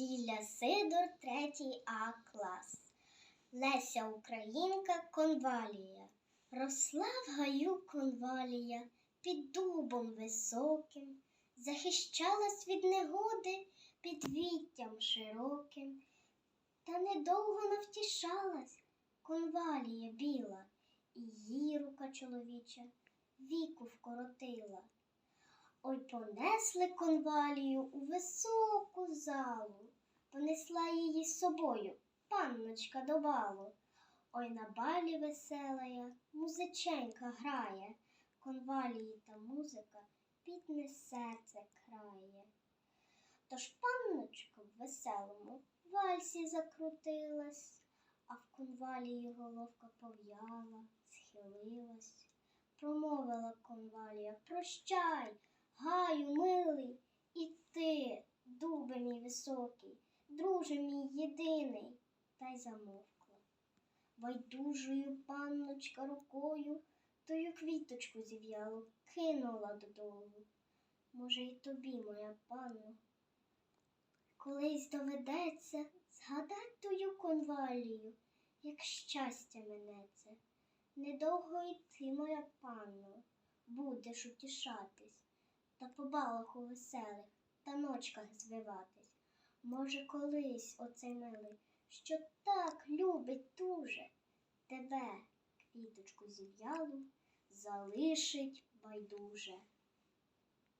Ліля Сидор, третій А клас. Леся Українка конвалія. Росла в гаю конвалія під дубом високим, захищалась від негоди під віттям широким. Та недовго навтішалась конвалія біла, і її рука чоловіча віку вкоротила. Ой понесли конвалію у високу залу, понесла її з собою панночка до балу. Ой на балі веселая музиченька грає, конвалії та музика бідне серце крає. Тож панночка в веселому вальсі закрутилась, а в конвалії головка пов'яла, схилилась. Промовила конвалія, прощай, гаю, милий, і ти, дубе мій високий, друже мій єдиний, та й замовкла. Байдужою панночка рукою тою квіточку зів'ялу кинула додолу. Може, й тобі, моя панно, колись доведеться згадать тую конвалію, як щастя минеться. Недовго й ти, моя панно, будеш утішатись та по балах у веселих та ночках звиватись. Може, колись оцей милий, що так любить дуже, тебе, квіточку зів'ялу, залишить байдуже.